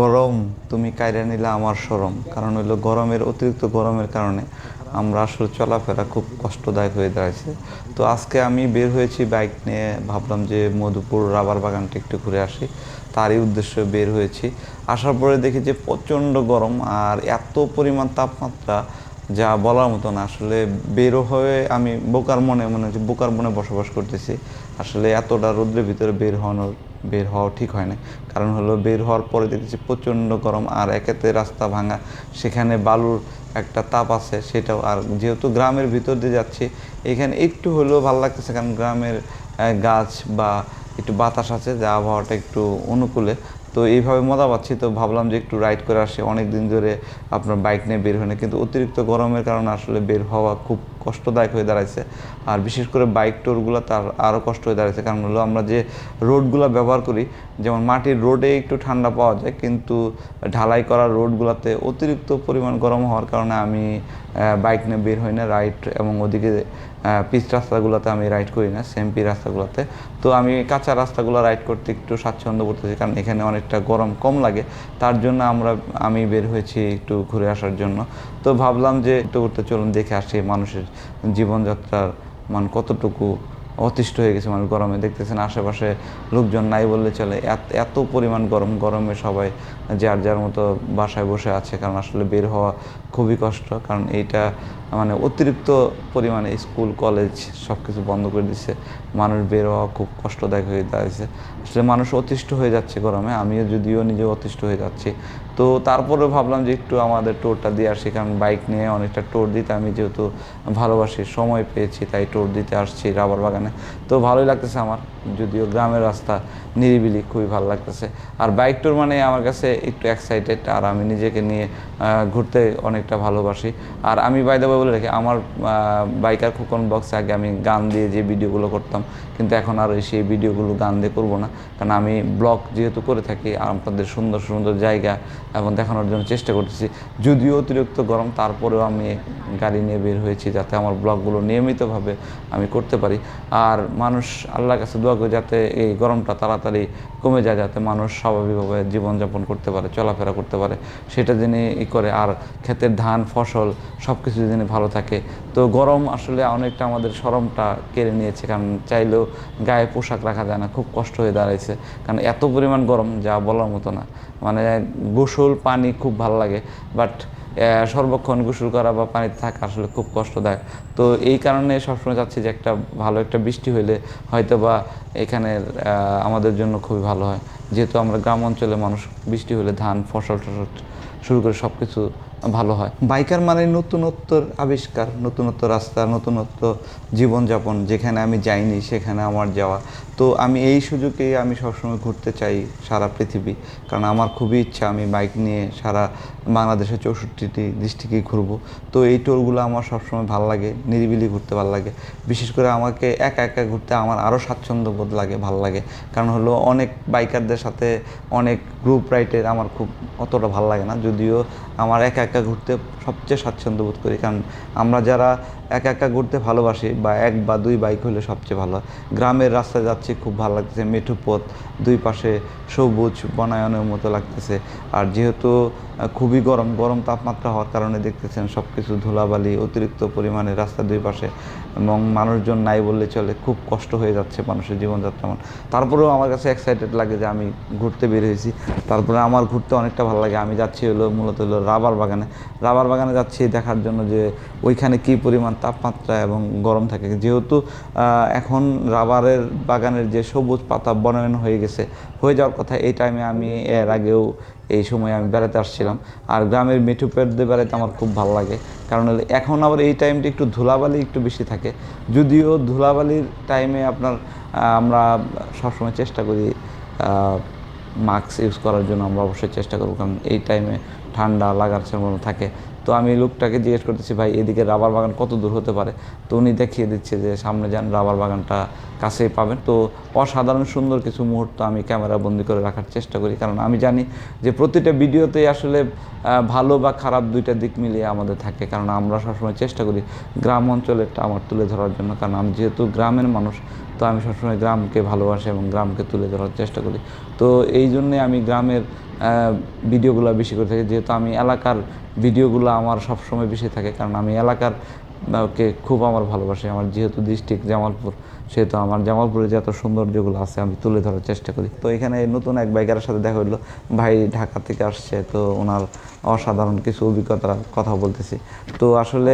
গরম, তুমি কায়রা নিলে আমার সরম কারণ হইল গরমের, অতিরিক্ত গরমের কারণে আমরা আসলে চলাফেরা খুব কষ্টদায়ক হয়ে দাঁড়াইছে। তো আজকে আমি বের হয়েছি বাইক নিয়ে, ভাবলাম যে মধুপুর রাবার বাগানটা একটু ঘুরে আসি। তারই উদ্দেশ্যে বের হয়েছি। আসার পরে দেখি যে প্রচণ্ড গরম আর এত পরিমাণ তাপমাত্রা যা বলার মতো না। আসলে বেরো হয়ে আমি বোকার মনে মনে হচ্ছে বোকার মনে বসবাস করতেছি। আসলে এতটা রোদ্রের ভিতরে বের হওয়ানোর বের হওয়া ঠিক হয় না কারণ হলো বের হওয়ার পরে দেখতেছি প্রচণ্ড গরম আর একেতে রাস্তা ভাঙা। সেখানে বালুর একটা তাপ আছে, সেটাও আর যেহেতু গ্রামের ভিতর দিয়ে যাচ্ছি, এখানে একটু হলেও ভালো লাগতেছে কারণ গ্রামের গাছ বা একটু বাতাস আছে, যা আবহাওয়াটা একটু অনুকূলে। তো এইভাবে মজা পাচ্ছি, তো ভাবলাম যে একটু রাইড করে আসি। অনেক দিন ধরে আপনার বাইক নিয়ে বের হয় না কিন্তু অতিরিক্ত গরমের কারণে আসলে বের হওয়া খুব কষ্টদায়ক হয়ে দাঁড়াইছে। আর বিশেষ করে বাইক টোরগুলো তার আরও কষ্ট হয়ে দাঁড়াইছে। কারণ হলো আমরা যে রোডগুলো ব্যবহার করি, যেমন মাটির রোডে একটু ঠান্ডা পাওয়া যায়, কিন্তু ঢালাই করা রোডগুলোতে অতিরিক্ত পরিমাণ গরম হওয়ার কারণে আমি বাইক নিয়ে বের হই না রাইড এবং ওদিকে পিচ রাস্তাগুলোতে আমি রাইড করি না সেমপি রাস্তাগুলোতে। তো আমি কাঁচা রাস্তাগুলো রাইড করতে একটু স্বাচ্ছন্দ্য করতেছি, কারণ এখানে অনেকটা গরম কম লাগে। তার জন্য আমরা, আমি বের হয়েছি একটু ঘুরে আসার জন্য। তো ভাবলাম যে একটু করতে চলুন, দেখে আসি মানুষের জীবনযাত্রার মান কতটুকু অতিষ্ঠ হয়ে গেছে মানুষ গরমে? দেখতেছেন আশেপাশে লোকজন নাই বললে চলে। এত- পরিমাণ গরম, গরমে সবাই যার যার মতো বাসায় বসে আছে। কারণ আসলে বের হওয়া খুবই কষ্ট, কারণ এইটা মানে অতিরিক্ত পরিমাণে স্কুল, কলেজ সব কিছু বন্ধ করে দিচ্ছে মানুষ বের হওয়া খুব কষ্টদায়ক হয়ে দাঁড়িয়েছে। আসলে মানুষ অতিষ্ঠ হয়ে যাচ্ছে গরমে, আমিও যদিও নিজেও অতিষ্ঠ হয়ে যাচ্ছি। তো তারপরে ভাবলাম যে একটু আমাদের টোরটা দিয়ে আসি, কারণ বাইক নিয়ে অনেকটা টোর দিতে আমি যেহেতু ভালোবাসি, সময় পেয়েছি, তাই টোর দিতে আসছি রাবার বাগানে। তো ভালোই লাগতেছে আমার, যদিও গ্রামের রাস্তা নিরিবিলি, খুবই ভালো লাগতেছে। আর বাইক টোর মানে আমার কাছে একটু এক্সাইটেড আর আমি নিজেকে নিয়ে ঘুরতে ঘুরতে অনেকটা ভালোবাসি। আর আমি বাইদা বলে রাখি, আমার বাইকার খোকন বক্সে আগে আমি গান দিয়ে যে ভিডিওগুলো করতাম, কিন্তু এখন আর সেই ভিডিওগুলো গান দিয়ে করব না। কারণ আমি ব্লগ যেহেতু করে থাকি, আপনাদের সুন্দর সুন্দর জায়গা এবং দেখানোর জন্য চেষ্টা করতেছি। যদিও অতিরিক্ত গরম, তারপরেও আমি গাড়ি নিয়ে বের হয়েছি যাতে আমার ব্লগগুলো নিয়মিতভাবে আমি করতে পারি। আর মানুষ আল্লাহর কাছে দোয়া করে যাতে এই গরমটা তাড়াতাড়ি কমে যায়, যাতে মানুষ স্বাভাবিকভাবে জীবনযাপন করতে পারে, চলাফেরা করতে পারে, সেটা যিনি ই করে। আর ক্ষেতের ধান, ফসল সব কিছু যিনি ভালো থাকে। তো গরম আসলে অনেকটা আমাদের সরমটা কেড়ে নিয়েছে, কারণ চাইলেও গায়ে পোশাক রাখা যায় না, খুব কষ্ট হয়ে দাঁড়াইছে। কারণ এত পরিমাণ গরম, যা বলার মতো না। মানে গোসল পানি খুব ভালো লাগে বাট সর্বক্ষণ গোসল করা বা পানিতে থাকা আসলে খুব কষ্টদায়ক। তো এই কারণে সবসময় চাচ্ছি যে একটা ভালো একটা বৃষ্টি হইলে হয়তো বা এখানের আমাদের জন্য খুবই ভালো হয়। যেহেতু আমরা গ্রাম অঞ্চলে মানুষ বৃষ্টি হলে ধান, ফসল, টসল শুরু করে সব কিছু ভালো হয়। বাইকার মানে নতুনত্বর আবিষ্কার নতুনত্ব রাস্তা, নতুনত্ব জীবনযাপন। যেখানে আমি যাইনি, সেখানে আমার যাওয়া। তো আমি এই সুযোগেই আমি সবসময় ঘুরতে চাই সারা পৃথিবী। কারণ আমার খুবই ইচ্ছা আমি বাইক নিয়ে সারা বাংলাদেশের চৌষট্টিটি ডিস্ট্রিক্টে ঘুরবো। তো এই ট্যুরগুলো আমার সবসময় ভালো লাগে, নিরিবিলি ঘুরতে ভালো লাগে। বিশেষ করে আমাকে একা একা ঘুরতে আমার আরও স্বাচ্ছন্দ্য বোধ লাগে, ভালো লাগে। কারণ হলো অনেক বাইকারদের সাথে অনেক গ্রুপ রাইডের আমার খুব অতটা ভালো লাগে না। যদিও আমার একা একা ঘুরতে সবচেয়ে স্বাচ্ছন্দ্য বোধ করি। কারণ আমরা যারা একা একা ঘুরতে ভালোবাসি বা এক বা দুই বাইক হলে সবচেয়ে ভালো। গ্রামের রাস্তায় যাচ্ছি, খুব ভালো লাগতেছে। মেঠু পথ, দুই পাশে সবুজ বনায়নের মতো লাগতেছে। আর যেহেতু খুবই গরম গরম তাপমাত্রা হওয়ার কারণে দেখতেছেন সব কিছু ধুলাবালি, অতিরিক্ত পরিমাণে রাস্তার দুই পাশে এবং মানুষজন নাই বললে চলে, খুব কষ্ট হয়ে যাচ্ছে মানুষের জীবনযাত্রা মান তারপরেও আমার কাছে এক্সাইটেড লাগে যে আমি ঘুরতে বের হয়েছি। তারপরে আমার ঘুরতে অনেকটা ভালো লাগে। আমি যাচ্ছি হলো মূলত হলো রাবার বাগানে। রাবার বাগানে যাচ্ছি দেখার জন্য যে ওইখানে কী পরিমাণ তাপমাত্রা এবং গরম থাকে। যেহেতু এখন রাবারের বাগানের যে সবুজ পাতা বনায়ন হয়ে গেছে, হয়ে যাওয়ার কথা এই টাইমে আমি এর আগেও এই সময় আমি বেড়াতে আসছিলাম। আর গ্রামের মেঠু পেটদের বেড়াতে আমার খুব ভালো লাগে। কারণ এখন আবার এই টাইমটা একটু ধুলাবালি একটু বেশি থাকে। যদিও ধুলাবালির টাইমে আপনার আমরা সবসময় চেষ্টা করি মাস্ক ইউজ করার জন্য আমরা অবশ্যই চেষ্টা করব। কারণ এই টাইমে ঠান্ডা লাগার সম্ভাবনা থাকে। তো আমি লোকটাকে জিজ্ঞেস করতেছি, ভাই, এদিকে রাবার বাগান কত দূর হতে পারে? তো উনি দেখিয়ে দিচ্ছে যে সামনে যান, রাবার বাগানটা কাছেই পাবেন। তো অসাধারণ সুন্দর কিছু মুহূর্ত আমি ক্যামেরা বন্দি করে রাখার চেষ্টা করি। কারণ আমি জানি যে প্রতিটা ভিডিওতেই আসলে ভালো বা খারাপ দুইটা দিক মিলিয়ে আমাদের থাকে। কারণ আমরা সবসময় চেষ্টা করি গ্রাম অঞ্চলেরটা আমার তুলে ধরার জন্য। কারণ আমি যেহেতু গ্রামের মানুষ, তো আমি সবসময় গ্রামকে ভালোবাসি এবং গ্রামকে তুলে ধরার চেষ্টা করি। তো এই জন্যে আমি গ্রামের ভিডিওগুলো বেশি করে থাকি, যেহেতু আমি এলাকার ভিডিওগুলো আমার সবসময় বেশি থাকে, কারণ আমি এলাকার কে খুব আমার ভালোবাসি। আমার যেহেতু ডিস্ট্রিক্ট জামালপুর, সেহেতু আমার জামালপুরে যে এত সৌন্দর্যগুলো আছে আমি তুলে ধরার চেষ্টা করি। তো এখানে নতুন এক বাইকারের সাথে দেখা হলো ভাই ঢাকা থেকে আসছে, তো ওনার অসাধারণ কিছু অভিজ্ঞতার কথা বলতেছি। তো আসলে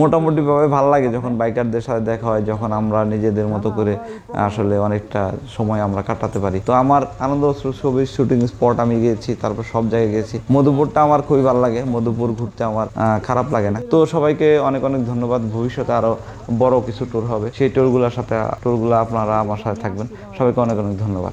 মোটামুটিভাবে ভালো লাগে যখন বাইকারদের সাথে দেখা হয়, যখন আমরা নিজেদের মতো করে আসলে অনেকটা সময় আমরা কাটাতে পারি। তো আমার আনন্দ ছবির শুটিং স্পট আমি গিয়েছি, তারপর সব জায়গায় গেছি মধুপুরটা আমার খুবই ভালো লাগে, মধুপুর ঘুরতে আমার খারাপ লাগে না। তো সবাইকে অনেক অনেক ধন্যবাদ। ভবিষ্যতে আরও বড় কিছু ট্যুর হবে। সেই ট্যুরগুলোর সাথে ট্যুরগুলো আপনারা আমার সাথে থাকবেন। সবাইকে অনেক অনেক ধন্যবাদ।